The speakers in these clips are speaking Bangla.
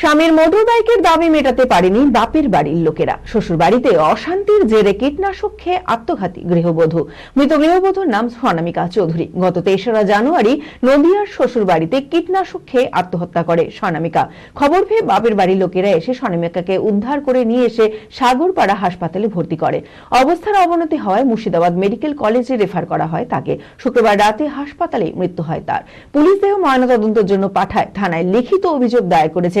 স্বামীর মোটর বাইকের দাবি মেটাতে পারেনি বাপের বাড়ির লোকেরা। শ্বশুর বাড়িতে অশান্তির জেরে কীটনাশক খেয়ে আত্মঘাতী গৃহবধূ। মৃত গৃহবধূর নাম স্বর্ণামিকা চৌধুরী। গত তেসরা জানুয়ারি নদিয়ার শ্বশুর বাড়িতে কীটনাশক খেয়ে আত্মহত্যা করে স্বর্ণামিকা। খবর পেয়ে বাপের বাড়ির লোকেরা এসে স্বর্ণামিকাকে উদ্ধার করে নিয়ে এসে সাগরপাড়া হাসপাতালে ভর্তি করে। অবস্থার অবনতি হওয়ায় মুর্শিদাবাদ মেডিকেল কলেজে রেফার করা হয় তাকে। শুক্রবার রাতে হাসপাতালে মৃত্যু হয় তার। পুলিশ দেহ ময়নাতদন্তের জন্য পাঠায়। থানায় লিখিত অভিযোগ দায়ের করেছে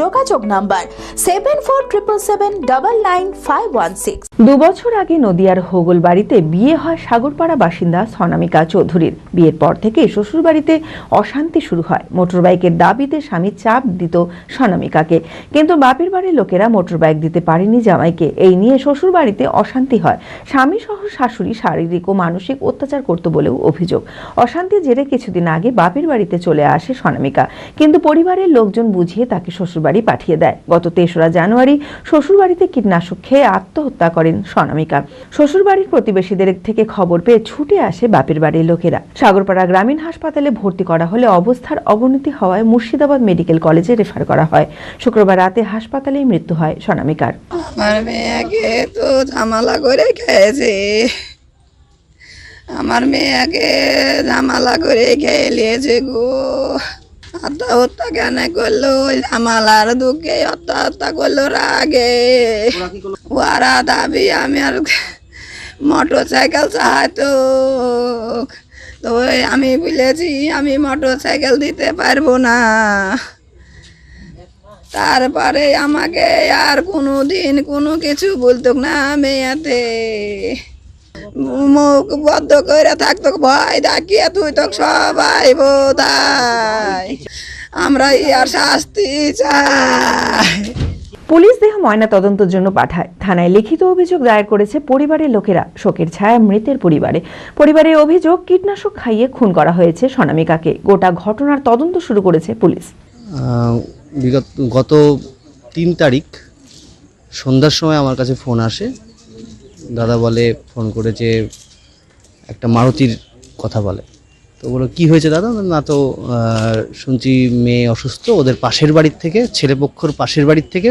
যোগাযোগ number seven four triple seven double nine five one six দুবছর আগে নদিয়ার হোগল বাড়িতে বিয়ে হয় সাগরপাড়া বাসিন্দা সনামিকা চৌধুরীর। বিয়ের পর থেকে শ্বশুর বাড়িতে অশান্তি শুরু হয়। মোটরবাইকের দাবিতে স্বামী চাপ দিত সনামিকাকে। কিন্তু বাপের বাড়ির লোকেরা মোটরবাইক দিতে পারেনি জামাইকে। এই নিয়ে শ্বশুর বাড়িতে অশান্তি হয়। স্বামী সহ শাশুড়ি শারীরিক ও মানসিক অত্যাচার করত বলেও অভিযোগ। অশান্তির জেরে কিছুদিন আগে বাপের বাড়িতে চলে আসে সনামিকা। কিন্তু পরিবারের লোকজন বুঝিয়ে তাকে শ্বশুরবাড়ি পাঠিয়ে দেয়। গত তেসরা জানুয়ারি শ্বশুরবাড়িতে কীটনাশক খেয়ে আত্মহত্যা করেন সনামিকা শ্বশুরবাড়ির প্রতিবেশীদের থেকে খবর পেয়ে ছুটে আসে বাপের বাড়ির লোকেরা। সাগরপাড়া গ্রামীণ হাসপাতালে ভর্তি করা হলে অবস্থার অবনতি হওয়ায় মুর্শিদাবাদ মেডিকেল কলেজে রেফার করা হয়। শুক্রবার রাতে হাসপাতালেই মৃত্যু হয় সনামিকার আমার মেয়েকে তো ঝামেলা করে খেয়েছে। আমার মেয়েকে ঝামেলা করে খেয়ে নিয়েছে গো। আত্মহত্যা কেন করল? ওই ঝামেলার দুঃখে আত্মহত্যা করল রাগে। ওরা দাবি আমি আর মোটর সাইকেল চাহাতো তো আমি বলেছি আমি মোটর সাইকেল দিতে পারব না। তারপরে আমাকে আর কোনো দিন কোনো কিছু বলতো না মেয়েতে। মুখ বদ্ধ করে থাকতো ভয় দেখিয়ে তুই তো সবাই বোধাই আমরা ইয়ার শাস্তি চাই। পুলিশ দেহ ময়না তদন্তের জন্য পাঠায়। থানায় লিখিত অভিযোগ দায়ের করেছে পরিবারের লোকেরা। শোকের ছায়া মৃতের পরিবারে। পরিবারের অভিযোগ কীটনাশক খাইয়ে খুন করা হয়েছে সনামিকাকে গোটা ঘটনার তদন্ত শুরু করেছে পুলিশ। বিগত গত তিন তারিখ সন্ধ্যার সময় আমার কাছে ফোন আসে। দাদা বলে, ফোন করেছে, একটা মারুতির কথা বলে। তো বলো, কি হয়েছে দাদা? না তো শুনছি মেয়ে অসুস্থ, ওদের পাশের বাড়ির থেকে, ছেলেপক্ষর পাশের বাড়ির থেকে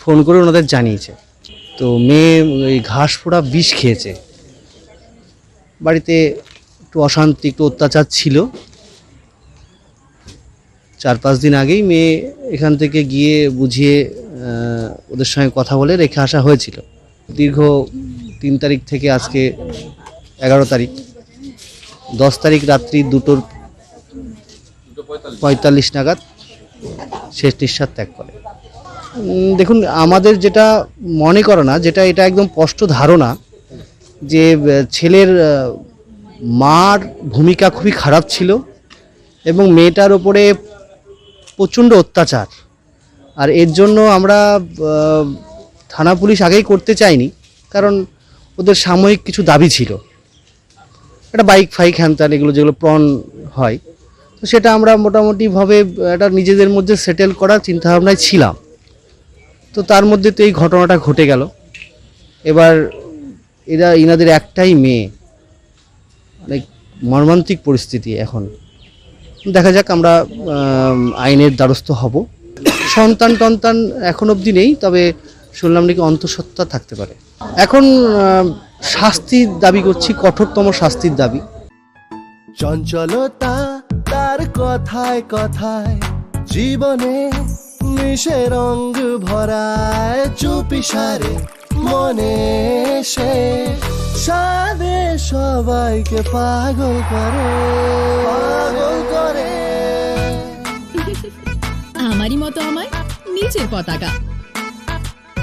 ফোন করে ওনাদের জানিয়েছে। তো মেয়ে ওই ঘাস ফোড়া বিষ খেয়েছে। বাড়িতে একটু অশান্তি, একটু অত্যাচার ছিল। চার পাঁচ দিন আগেই মেয়ে এখান থেকে গিয়ে বুঝিয়ে ওদের সঙ্গে কথা বলে রেখে আসা হয়েছিল। দীর্ঘ তিন তারিখ থেকে আজকে এগারো তারিখ। দশ তারিখ রাত্রি দুটোর পঁয়তাল্লিশ নাগাদ শেষ নিঃশ্বাস ত্যাগ করে। দেখুন, আমাদের যেটা মনে করে না, যেটা এটা একদম স্পষ্ট ধারণা যে ছেলের মার ভূমিকা খুবই খারাপ ছিল এবং মেয়েটার ওপরে প্রচণ্ড অত্যাচার। আর এর জন্য আমরা থানা পুলিশ আগেই করতে চাইনি, কারণ ওদের সাময়িক কিছু দাবি ছিল। একটা বাইক ফাইক হ্যান ত্যান এগুলো যেগুলো প্রণ হয়। তো সেটা আমরা মোটামুটিভাবে একটা নিজেদের মধ্যে সেটেল করার চিন্তাভাবনায় ছিলাম। তো তার মধ্যে তো এই ঘটনাটা ঘটে গেল। এবার এরা ইনাদের একটাই মেয়ে। মানে মর্মান্তিক পরিস্থিতি এখন। দেখা যাক আমরা আইনের দ্বারস্থ হব। সন্তান টন্তান এখন অবধি নেই, তবে শুনলাম নাকি অন্তঃসত্ত্বা থাকতে পারে। এখন শাস্তির দাবি করছি কঠোরতম শাস্তির দাবি। চঞ্চলতা তার কথায় কথায় জীবনে মিশে রঙ ভরায় চুপি সারে মনে সে। সাদে সবাইকে পাগল করে পাগল করে। আমারই মতো আমার নিচের পতাকা।